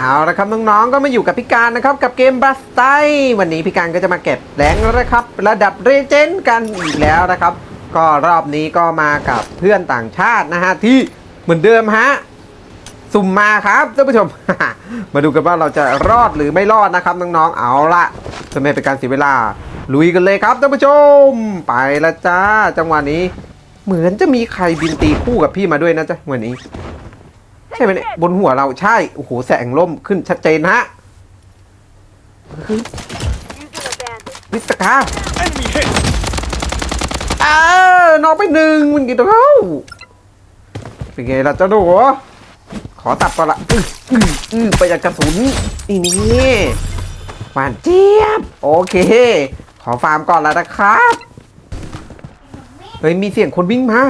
เอาละครับน้องๆ ก็มาอยู่กับพี่การนะครับกับเกมบัสไตวันนี้พี่การก็จะมาเก็บแรงแล้วนะครับ ระดับเรเจนกันอีกแล้วนะครับ ก็รอบนี้ก็มากับเพื่อนต่างชาตินะฮะที่เหมือนเดิมฮะสุ่มมาครับท่านผู้ชม มาดูกันว่าเราจะรอดหรือไม่รอดนะครับน้องๆ เอาละเพื่อไม่เป็นการเสียเวลา ลุยกันเลยครับท่านผู้ชม ไปละจ้า จังหวะนี้ เหมือนจะมีใครบินตีคู่กับพี่มาด้วยนะจ๊ะวันนี้ ใช่ไหมเนี่ยบนหัวเราใช่ โอ้โห แสงล่มขึ้นชัดเจนฮะ Using a bandit. วิสกา Enemy hit! เออนอกไปหนึ่งมันกี่ตัวเข้าเป็นไงล่ะเจ้าหนูขอตับก่อนละอื้ออื้ออื้อไปจากกระสุนนี่นี่หวานเจี๊ยบ โอเค ขอฟาร์มก่อนแล้วนะครับ เฮ้ย มีเสียงคนวิ่งมา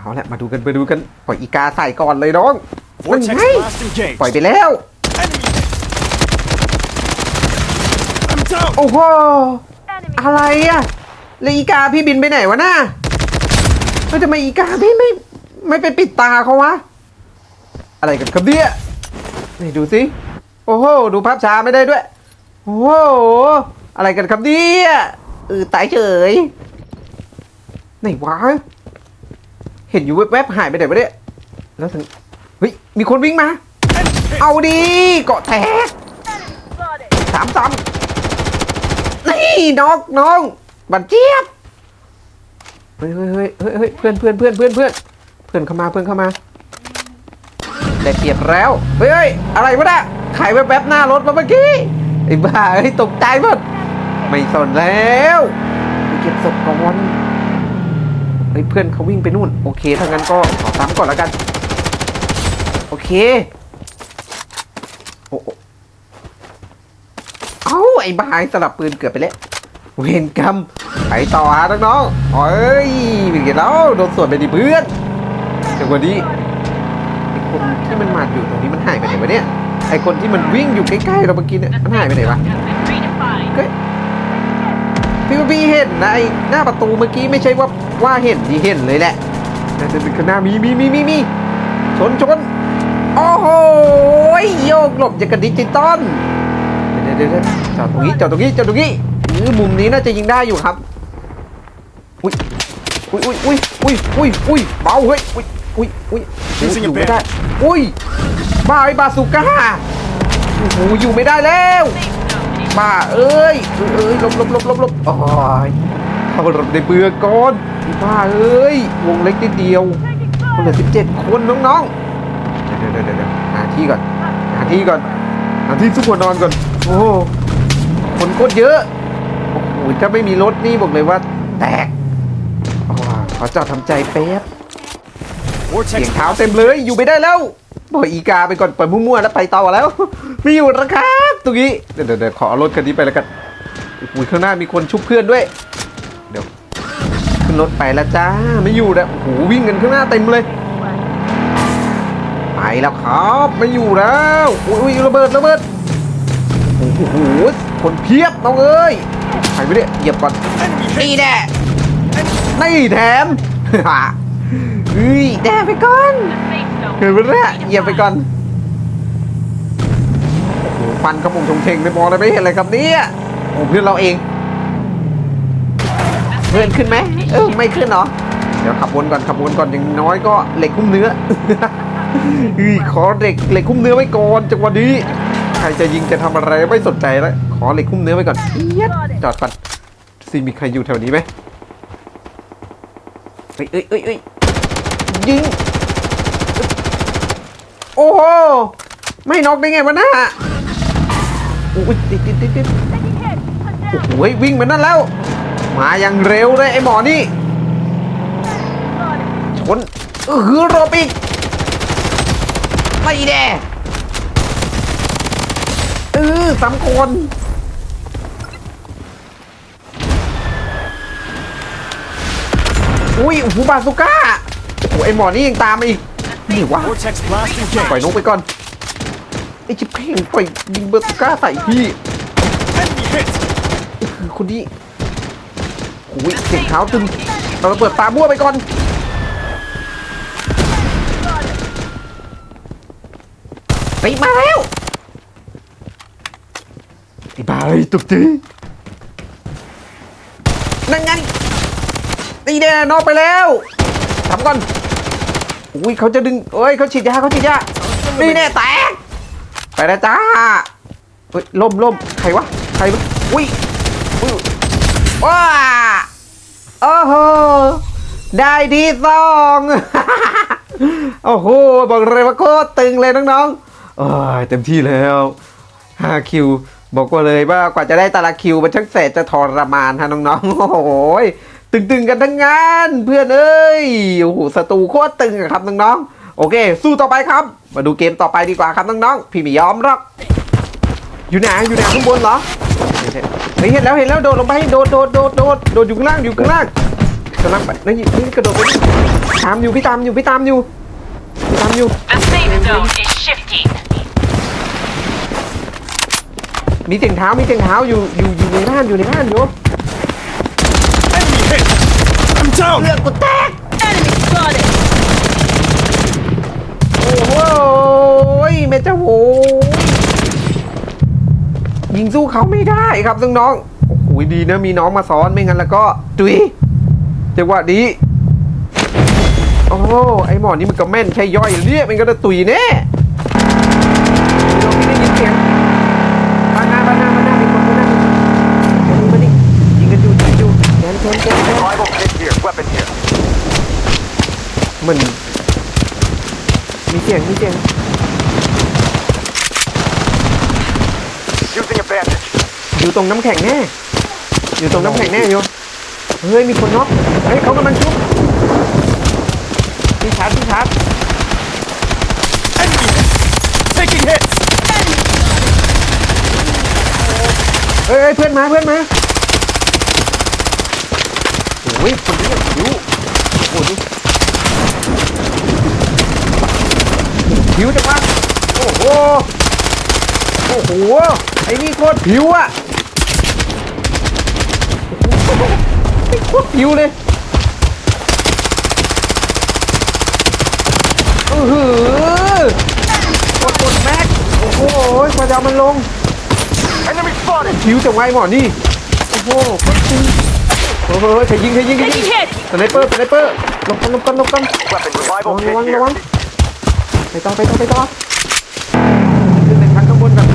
เอาละมาดูกันมาดูกันปล่อยอีกาใส่ก่อนเลยน้องนั่น Vortex ไง blast engaged. ปล่อยไปแล้ว Enemy hit! I'm down! โอ้โห Enemy. อะไรอะแล้วอีกาพี่บินไปไหนวะน่าแล้วทำไมอีกาพี่ไม่ไม่ไปปิดตาเขาวะอะไรกันครับเนี่ยไหนดูสิโอ้โหดูภาพช้าไม่ได้ด้วย โอ้โหอะไรกันครับเนี่ยเออตายเฉยไหนวะ เห็นอยู่แวบๆหายไปไหนวะเนี่ยแล้วถึงเฮ้ยมีคนวิ่งมา เอาดีเกาะแตกสามสามนี่น้องน้องบันเจี๊ยบเฮ้ยเฮ้ยเฮ้ยเฮ้ยเฮ้ยเพื่อนเพื่อนเพื่อนเพื่อนเพื่อนเพื่อนเข้ามาเพื่อนเข้ามาได้เปรียบแล้วเฮ้ยอะไรวะน่ะขายแวบๆหน้ารถมาเมื่อกี้ไอ้บ้าเฮ้ตกใจหมดไม่สนแล้วไปเก็บศพก่อน เฮ้ยเพื่อนเขาวิ่งไปนู่น โอเคถ้างั้นก็ขอซ้ำก่อนแล้วกัน โอเคโอ้โอ้เอ้าไอ้บายสลับปืนเกือบไปแล้วเวรกรรมไปต่อฮะน้องๆเอ้ยเป็นไงแล้วโดนสวนไปดิเพื่อนแต่วันนี้ไอ้คนที่มันมาอยู่ตรงนี้มันหายไปไหนวะเนี่ยไอ้คนที่มันวิ่งอยู่ใกล้ๆเราเมื่อกี้เนี่ยมันหายไปไหนวะ พี่ว่าพี่เห็นนะไอ้หน้าประตูเมื่อกี้ไม่ใช่ว่าว่าเห็นดีเห็นเลยแหละแต่แต่ข้างหน้ามีมีมีมีมีชนชนโอ้โหโยกหลบอย่างกับดิจิตอลเดี๋ยวเดี๋ยวเดี๋ยวจอดตรงนี้จอดตรงนี้จอดตรงนี้อือมุมนี้น่าจะยิงได้อยู่ครับอุ้ยอุ้ยอุ้ยอุ้ยอุ้ยอุ้ยอุ้ยเบาเฮ้ยอุ้ยอุ้ยอุ้ยโอ้โหอยู่ไม่ได้อุ้ยบ้าไอ้บาสุก้าโอ้โหอยู่ไม่ได้แล้ว บ้าเอ้ยเอ้ยเอ้ยหลบหลบหลบหลบหลบโอ้ยเขาหลบในเบือก่อนบ้าเอ้ยวงเล็กนิดเดียวคนเหลือสิบเจ็ดคนน้องๆเดี๋ยวเดี๋ยวเดี๋ยวเดี๋ยวหาที่ก่อนหาที่ก่อนหาที่ซุกหัวนอนก่อนโอ้โหคนโคตรเยอะโอ้โหถ้าไม่มีรถนี่บอกเลยว่า แตกอ๋อขอจอดทำใจแป๊บเสีย Vortex งเท้า blast เต็มเลยอยู่ไม่ได้แล้วปล่อยอีกาไปก่อนปล่อยมั่วๆแล้วไปต่อแล้วไม่อยู่แล้วครับ ตรงนี้เดี๋ยวเดี๋ยวเดี๋ยวขอเอารถคันนี้ไปแล้วกันอุ้ยข้างหน้ามีคนชุบเพื่อนด้วย เดี๋ยวขึ้นรถไปแล้วจ้า ไม่อยู่แล้วโอ้โหวิ่งกันข้างหน้าเต็มเลย ไปแล้วครับ ไม่อยู่แล้วอุ้ยอุ้ยระเบิดระเบิด โอ้โห คนเพียบน้องเอ้ยใครไม่ได้เหยียบก่อน Enemy นี่ hit! แน่นี่แถมเฮ้ยแดงไปก่อนเห็นไหมเนี่ยเหยียบไปก่อน โอ้โหฟันกระปุกชงเชงไม่มองอะไรไม่เห็นเลยครับเนี่ยโอ้เพื่อนเราเอง เพื่อนขึ้นไหมเออไม่ขึ้นเหรอเดี๋ยวขับวนก่อนขับวนก่อนอย่างน้อยก็เหล็กคุ้มเนื้อเฮ้ยขอเหล็กเหล็กคุ้มเนื้อไว้ก่อนจังหวะนี้ใครจะยิงจะทำอะไรไม่สนใจแล้วขอเหล็กคุ้มเนื้อไว้ก่อนจอดก่อนสิมีใครอยู่แถวนี้ไหมเอ้ยเอ้ยเอ้ยเอ้ยยิง โอ้โห ไม่น็อกได้ไงวะน่า อุ้ยติดติดติดติด Taking hit. โอ้โหเฮ้ยวิ่งมานั่นแล้ว มาอย่างเร็วเลยไอ้หมอนี่ Spotted. ชนเออหือรบอีกไม่แน่เออสามคนอุ้ยโอ้โหบาสุก้าโอ้โหไอหมอนี่ยังตามมาอีกนี่วะ Vortex blast ปล่อยนก engaged! ไปก่อนไอชิบเพ่งปล่อยยิงบาสุก้าใส่พี่คือคนนี้โอ้ยเสียงเท้าตึงเราเปิดตาบ้วไปก่อนไปมาแล้วไอ้บ้าไอ้ยตกใจนั่นไงนี่แน่นอกไปแล้วทำก่อนอุ้ยเขาจะดึงเอ้ยเขาฉีดยาเขาฉีดยานี่แน่แตก แล้วจ้าเฮ้ยล่มล่มใครวะ ใครวะ อุ้ยอุ้ยว้าโอ้โห ได้ดีสองโอ้โห บอกเลยว่าโคตรตึงเลยน้องๆโอ้ยเต็มที่แล้ว5คิว บอกว่าเลยว่ากว่าจะได้แต่ละคิวมันช่างแสนจะทรมานฮะน้องๆ โอ้โหตึงๆกันทั้งงาน เพื่อนเอ้ย โอ้โหศัตรูโคตรตึงอะครับน้องๆ โอเค สู้ต่อไปครับ มาดูเกมต่อไปดีกว่าครับน้องๆ พี่ไม่ยอมหรอก อยู่ไหนอยู่ไหนข้างบนเหรอ เฮ้ยเห็นแล้วเห็นแล้วโดดลงไปโดดโดดโดดโดดโดดอยู่ข้างล่างอยู่ข้างล่างกำลังไปนี่นี่กระโดดไปนี่ตามอยู่พี่ตามอยู่พี่ตามอยู่พี่ตามอยู่ The safe zone is shifting. มีเสียงเท้ามีเสียงเท้าอยู่อยู่อยู่ในบ้านอยู่ในบ้านอยู่ Enemy hit! I'm down! เลือดกูแตก Enemy spotted. โอ้โหแม่เจ้าโหยิงสู้เขาไม่ได้ครับน้องๆโอ้โหดีนะมีน้องมาซ้อนไม่งั้นแล้วก็ตุยจังหวะนี้โอ้โหไอหมอนี่มันก็แม่นใช่ย่อยเรียกมันก็จะตุยแน่เราไม่ได้ยินเสียงบ้านหน้าบ้านหน้าบ้านหน้ามีคนบ้านหน้ามีคนมานี่ยิงกันอยู่ยิงกันอยู่แขนแขนแขนแขน Rival hit here. Weapon here. มันมีเสียงมีเสียง Using a bandage. อยู่ตรงน้ำแข็งแน่ อยู่ตรงน้ำแข็งแน่โยเฮ้ยมีคนน็อกเฮ้ยเขากำลังชุบพี่ชาร์จพี่ชาร์จ Enemy hit! Taking hits! เฮ้ยเฮ้ยเพื่อนมาเพื่อนมาโอ้ยคนนี้แบบผิวโอ้โหดู ผิวจังวะโอ้โห โอ้โห ไอ้นี่โคตรผิวอะโอ้โหโคตรผิวเลยอือหือกดกดแม็ก โอ้โหกว่าจะเอามันลง Enemy spotted! ผิวจะไวหมอนี่ โอ้โหคนจริงโอ้โหใครยิงใครยิงใครยิง Taking hit. สไนเปอร์สไนเปอร์หลบกันหลบกันหลบกัน Weapon ระวั revival ง hit ระวัง here. ระวัง ไปต่อไปต่อไปต่อขึ้นไปทางข้างบนกัน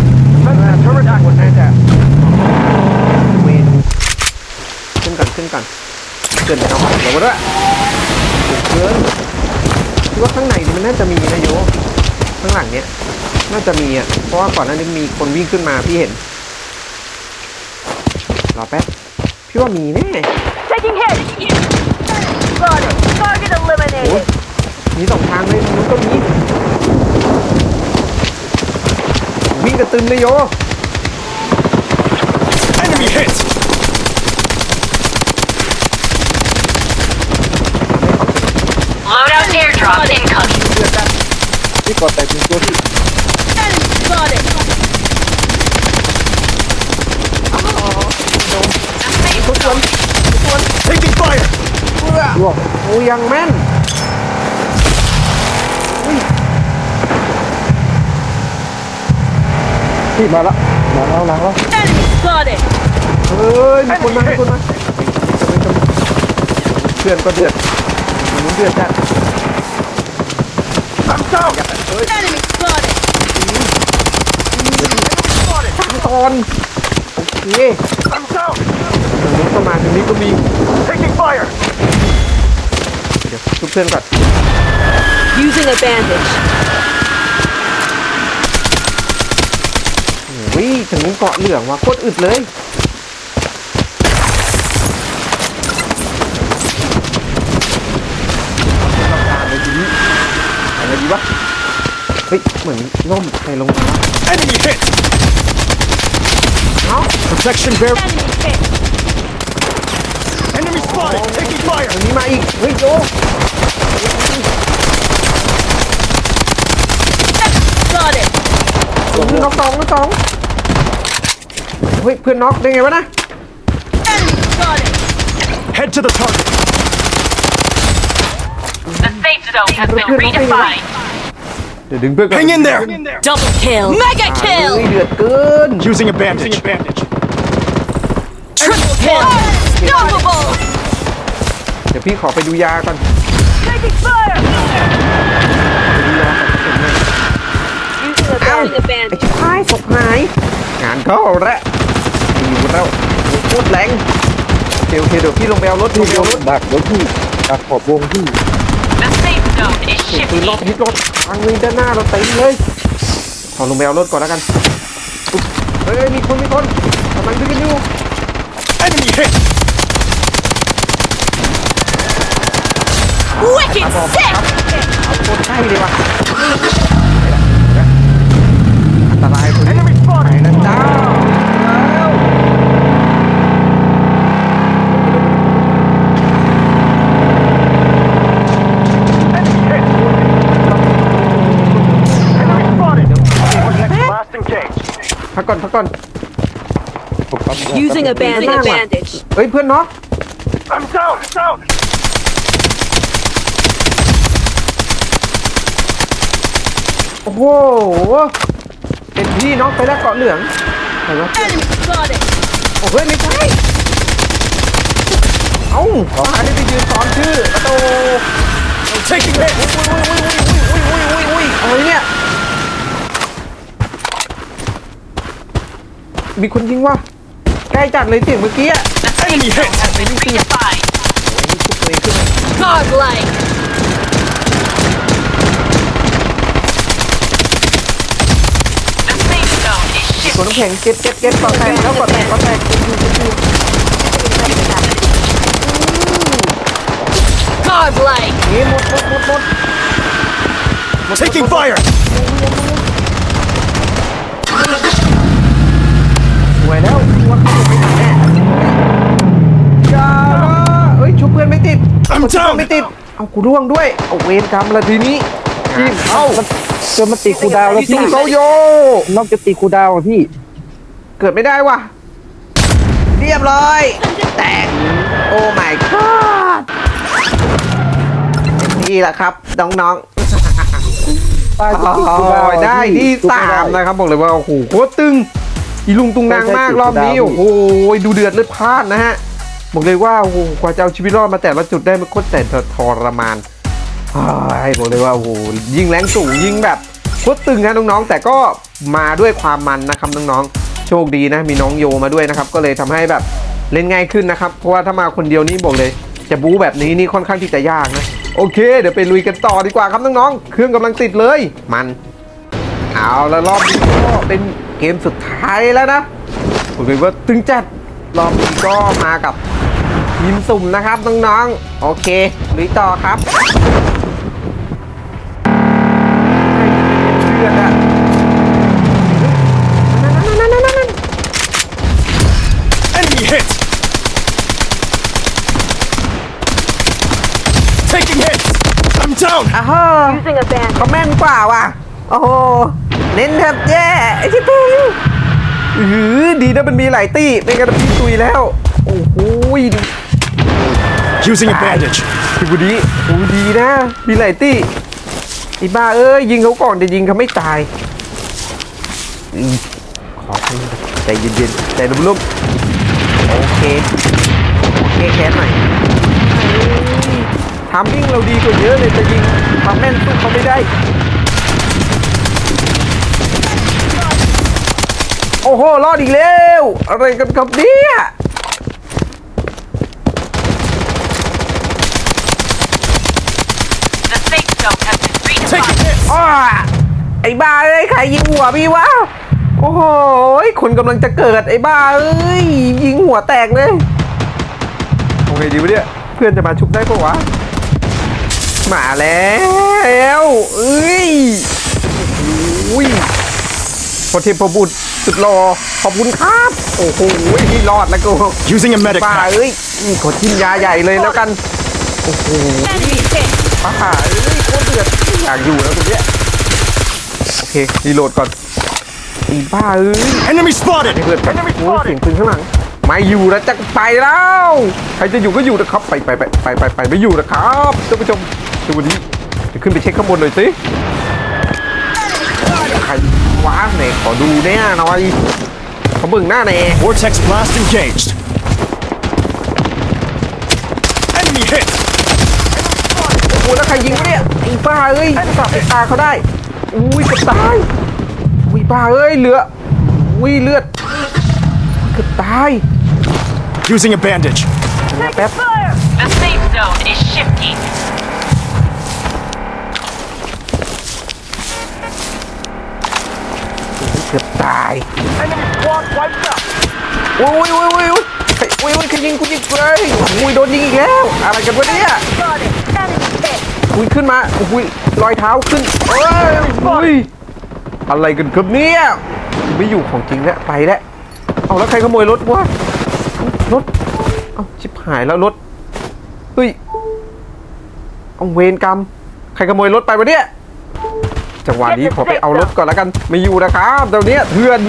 เทอร์ข้างบนน่าจะเมนูขึ้นก่อนขึ้นก่อนเกินไปเอาเดี๋ยวมาด้วยถูกเกินคิดว่าข้างในนี่มันน่าจะมีนะโยข้างหลังเนี้ยน่าจะมีอะเพราะว่าก่อนหน้านี้มีคนวิ่งขึ้นมาพี่เห็นรอแป๊บพี่ว่ามีแน่ Taking hit. Spotted. Target โอ้ย eliminated. มีสองทางเลยตรงนู้นก็มีวิ่งกระตึมเลยโย Enemy hit! Loadout airdrop incoming. พี่กดแต่ถึงตัวที่ Enemy spotted. The safe zone. Taking fire! รวบโอ้ยยังแม่น พี่มาละมาแล้วมาแล้ว Enemy spotted. เฮ้ยมีคนมามีคนมาเพื่อนก็เดือดมันนู้นเดือดจัด I'm down! Enemy spotted. Spotted! ทางตอนโอเค I'm down! ทางนู้นก็มาทางนี้ก็มี Taking fire! เดี๋ยวชุบเพื่อนก่อน Using a bandage. โอ้ยถึงนู้นเกาะเหลืองว่ะโคตรอึดเลยอะไรดีวะเฮ้ยเหมือนล่มใครลงมาวะ Enemy hit! เอ้า Protection bear. Enemy hit. Enemy spotted! Taking fire! อันนี้มาอีกเฮ้ยโย Spotted. น็อกสองน็อกสองเฮ้ย เพื่อนน็อกได้ไงวะนะ Enemy spotted. Head to the target! The safe zone has been redefined. เดี๋ยวดึงเพื่อนก่อน Hang in there! Double kill. Mega เฮ้ย kill. เดือดเกิน Using a bandage. Triple kill. Unstoppable. เดี๋ยวพี่ขอไปดูยาก่อน Taking fire. ไปดูยาก่อน Using a ไอ้ bandage. ชิบหายศพหาย งานเข้าแล้วอยู่แล้วโคตรแรงโอเคโอเคเดี๋ยวพี่ลงไปเอารถลงไปเอารถดักรถพี่ดักขอบวงพี่ The safe zone is เสียงปืนรอบ shifty. ทิศรถทางเลยด้านหน้าเราเต็มเลยขอลงไปเอารถก่อนแล้วกันอุ๊บเฮ้ยมีคนมีคนกำลังดึงกันอยู่ Enemy hit! Wicked sick. โคตรใกล้เลยว่ะอันตรายคนนี้ Enemy ไป spotted! แล้วจ้าแล้ว Enemy hit! Enemy spotted! Last engaged. พักก่อนพักก่อนผมปั๊มยา Using a แป๊บ bandage. Using a bandage. เฮ้ยเพื่อนเนาะ I'm down! Down! โอ้โหเป็ พี่น้องไปแล้วเกาะเหลืองเห็นไหมโอ้เฮ้ยไม่ใช่เอ้าขอหารที่ไปยืนซ้อมชื่อประตูเช็คกิ้งเลยอุ้ยอุ้ยอุ้ยอุ้ยอุ้ยอุ้ยอุ้ยอะไรเนี่ยมีคนยิงว่ะใกล้จัดเลยเสียงเมื่อกี้อะไอ้นี่เฮ้ยไอ้นี่ยตาไโอ้ยทุกเลยขึ้น God like Godlike. The safe zone is ตัวน้ำ shifty. แข็งเก็บเก็บเก็บก่อนแตกแล้วก่อนแตกก่อนแตกเก็บอยู่เก็บอยู่ Godlike. นี่หมดหมดหมดหมด Taking fire! สวยแล้วว่าเขาจะไม่ทันแน่อย่าเอ้ยชุบเพื่อนไม่ติด I'm ชุบเพื่อน down! ไม่ติด เอากูร่วงด้วย เอาเวรกรรมละทีนี้จิ้มเอ้า จนมันตีคูลดาวน์แล้วจิ้พี่มเขาโย นอกจากตีคูลดาวน์อะพี่ เกิดไม่ได้ว่ะ เรียบร้อย แตก โอ้ my god นี่แหละครับ น้องใต้ๆจะตีคูลดาวน์โอ้ยอะได้พี่ที่สู้สาไได้มนะครับ บอกเลยว่า โอ้โหโคตรตึง อีลุงตุงนางมากรอบนี้ โอ้โหดูเดือดเลือดพล่านนะฮะ บอกเลยว่า โอ้โหกว่าจะเอาชีวิตรอดมาแต่ละจุดได้มันโคตรแสนทรมาน อ้ายบอกเลยว่าโอ้โหยิงแรงสูงยิงแบบโคตรตึงนะน้องๆ แต่ก็มาด้วยความมันนะครับน้องๆ โชคดีนะมีน้องโยมาด้วยนะครับ ก็เลยทำให้แบบเล่นง่ายขึ้นนะครับ เพราะว่าถ้ามาคนเดียวนี่บอกเลย จะบู๊แบบนี้นี่ค่อนข้างที่จะยากนะ โอเค เดี๋ยวไปลุยกันต่อดีกว่าครับน้องๆ เครื่องกำลังติดเลย มัน เอาแล้วรอบนี้ก็เป็นเกมสุดท้ายแล้วนะผมเลยว่าตึงจัดรอบนี้ก็มากับทีมสุ่มนะครับน้องๆ โอเคลุยต่อครับเลื อดอะนั่นๆๆๆๆ Enemy hit! Taking hit! I'm down! อะฮะ Using a bandage. เขาแม่นกว่าว่ะ โอ้โห เน้นแทบแย่ไอ้ที่ตุยอือดีนะมันมีหลายตี้ไม่งั้นพี่ตุยแล้ว โอ้โหดู Using a bandage. พี่บุดีโอ้ดีนะ มีหลายตี้ ไอ้บ้าเอ้ยยิงเขาก่อนจะยิงเขาไม่ตายอืมขอใจเย็นๆใจนุ่มๆโอเคโอเคแค้นหน่อยทามมิ่งเราดีกว่าเยอะเลยแต่ยิงความแม่นสู้เขาไม่ได้ โอ้โหรอดอีกแล้ว อะไรกันครับเนี่ย The safe zone has been Taking redefined. hit! อ้าไอ้บ้าเอ้ยใครยิงหัวพี่วะ โอ้โหคนกำลังจะเกิดไอ้บ้าเอ้ยยิงหัวแตกเลยโอเคดีวะเนี่ยเพื่อนจะมาชุบได้ปะวะ มาแล้วเอ้ยอุ้ยพอเทพบุตรสุดรอขอบคุณครับ โอ้โหนี่รอดแล้วกู Using a medic ป้า pack. เอ้ยนี่ขอจิ้มยาใหญ่เลยแล้วกัน โอ้โห Enemy hit. ป้าเอ้ยโคตรเดือดอยากอยู่แล้วตรงเนี้ยโอเครีโหลดก่อนอีบ้าเอ้ย Enemy spotted! ให้เพื่อนโอ้ยเสียงปืนข้างหลังไม่อยู่แล้วจะไปแล้วใครจะอยู่ก็อยู่นะครับ ไปไปไปไปไปไปไม่อยู่นะครับท่านผู้ชมดูวันนี้จะขึ้นไปเช็คข้างบนหน่อยสิขอดูแน่หน่อยเขาเบิ่งหน้าแน่ Vortex blast engaged. Enemy hit. โอ้โหแล้วใครยิงวะเนี่ยไอ้บ้าเอ้ยสับไปตาเขาได้อุ้ยเกือบตายอุ้ยบ้าเอ้ยเหลืออุ้ยเลือดเกือบตาย Using a bandage. นะแป๊บ The safe zone is shifting. เกือบตายโอ้ยโอ้ยโอ้ยโอ้ยใครโอ้ยโอ้ยใครยิงกูยิงเลยโอ้ยโดนยิงอีกแล้วอะไรกันวะเนี่ย Got it. Enemy hit. อุ้ยขึ้นมาอุ้ยรอยเท้าขึ้นเอ้ยอุ้ยอะไรกันครับเนี่ยไม่อยู่ของจริงแล้วไปแล้วเอาแล้วใครขโมยรถวะรถเอาชิบหายแล้วรถเฮ้ยเอาเวรกรรมใครขโมยรถไปวะเนี่ยจังหวะนี้ขอไปเอารถก่อนแล้วกันไม่อยู่นะครับเดี๋ยวนี้เพื่อน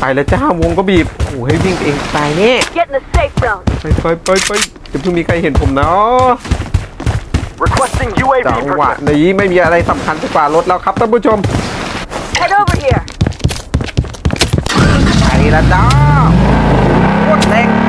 ไปแล้วจ้าวงก็บีบโอ้ยวิ่งเองตายแน่ Get in the safe zone. ไปไปไปไปจะเพิ่งมีใครเห็นผมนะ Requesting จัง UAV หวะนี้ไม่มีอะไรสำคัญไปกว่ารถแล้วครับท่านผู้ชม Head over here. ไปแล้วจ้าโคตรแรง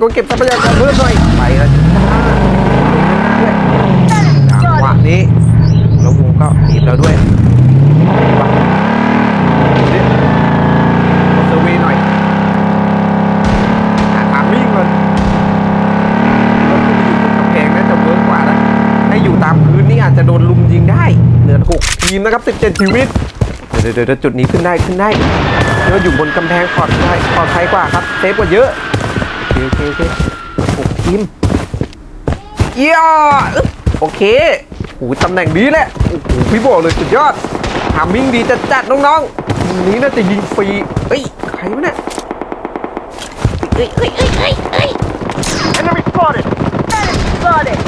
ก็เก็บทรัพยากรเพิ่มหน่อยไปแล้วจังหวะนี้แล้ววงก็บีบแล้วด้วยไปเดี๋ยวขอเซอร์เวย์หน่อยหาทางวิ่งก่อนรถที่อยู่บนกำแพงน่าจะเวิร์กกว่านะให้อยู่ตามพื้นนี่อาจจะโดนลุมยิงได้เหลือหกทีมนะครับ 17 ชีวิต เดี๋ยวเดี๋ยวจุดนี้ขึ้นได้ขึ้นได้เดี๋ยวอยู่บนกำแพงปลอดภัยปลอดภัยกว่าครับ เซฟกว่าเยอะ โอเคโอเคโอเคหกทีมเยี่ยอึ๊บโอเคโอ้โหตำแหน่งดีแหละโอ้โหพี่บอกเลยสุดยอดทำมิ่งดีจัดจัดๆน้องๆทีมนี้น่าจะยิงฟรีเฮ้ยใครวะเนี่ยเฮ้ยเฮ้ยเฮ้ยเฮ้ยเฮ้ย Enemy spotted. Enemy spotted.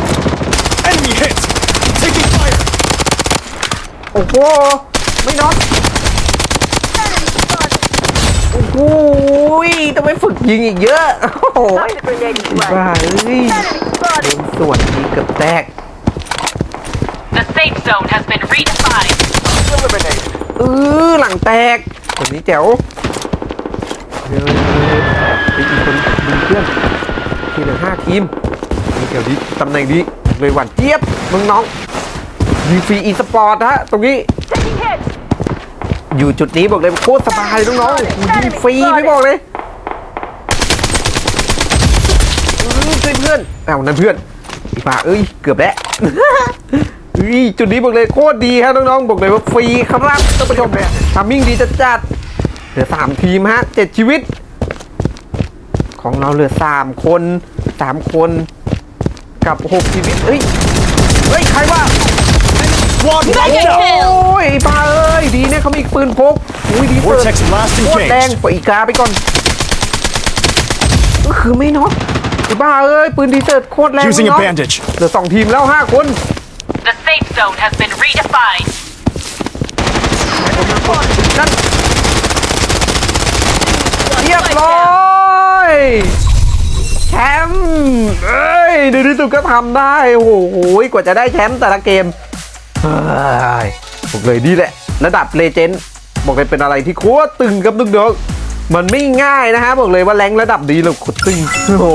Enemy hit. Taking fire. โอ้โหไม่น็อก Enemy spotted. โอ้โหต้องไปฝึกยิงอีกเยอะ โอ้โห Toxic grenade in บ้า play. เอ้ย Enemy โด spotted. นส่วนทีเกือบแตก The safe zone has been redefined. เออหลังแตกคนนี้แจ๋วเดี๋ยวไปอีกคนดึงเพื่อนทีเหลือห้าทีมนี่แจ๋วดีตำแหน่งดีเลยหวานเจี๊ยบน้องๆยิงฟรีอีสปอร์ตฮะ ตรงนี้ Taking hits. อยู่จุดนี้บอกเลยโคตรสบายน้องๆยิงฟรีไม่บอกเลยอืมช่วยเพื่อนเอ้านั่นเพื่อนอีป่าเอ้ยเกือบแล้วเฮ้ยจุดนี้บอกเลยโคตรดีครับน้องๆบอกเลยว่าฟรีครับท่านผู้ชมทำมิ่งดีจัดจัดๆเหลือสามทีมฮะเจ็ดชีวิต ของเราเหลือสามคนสามคนกับหกชีวิตเฮ้ยเฮ้ยใครวะ Squad wiped out. โอ้ยป้าเอ้ย ดีเนี่ยเขามีปืนพกอุ้ยดีเปิด Vortex blast โคตรแรง engaged. ปล่อยอีกาไปก่อนก็คือไม่น็อกไอ้บ้าเอ้ย ปืนดีเซิร์ตโคตรแรง Using ไม่ a น็อก bandage. เหลือสองทีมแล้วห้าคน The safe zone has been redefined. นั่นเรียบร้อยแชมป์เอ้ยในที่สุดก็ทำได้ โอ้โหกว่าจะได้แชมป์แต่ละเกมเฮ้ย บอกเลยนี่แหละ ระดับเลเจนด์บอกเลยเป็นอะไรที่โคตรตึงครับทุกเด็กมันไม่ง่ายนะฮะบอกเลยว่าแรงระดับดีเลยโคตรตึงโอ้โห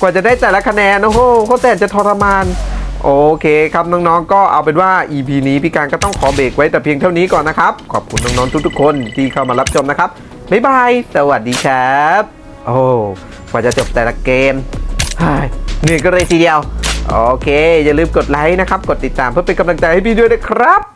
กว่าจะได้แต่ละคะแนนโอ้โหเขาแต่จะทรมานโอเคครับน้องๆ ก็เอาเป็นว่า EP นี้พี่การก็ต้องขอเบรกไว้แต่เพียงเท่านี้ก่อนนะครับ ขอบคุณน้องๆทุกๆคนที่เข้ามารับชมนะครับ บ๊ายบาย สวัสดีครับ โอ้กว่าจะจบแต่ละเกมเฮ้ยเหนื่อยก็เลยทีเดียว โอเค อย่าลืมกดไลค์นะครับ กดติดตามเพื่อเป็นกำลังใจให้พี่ด้วยนะครับ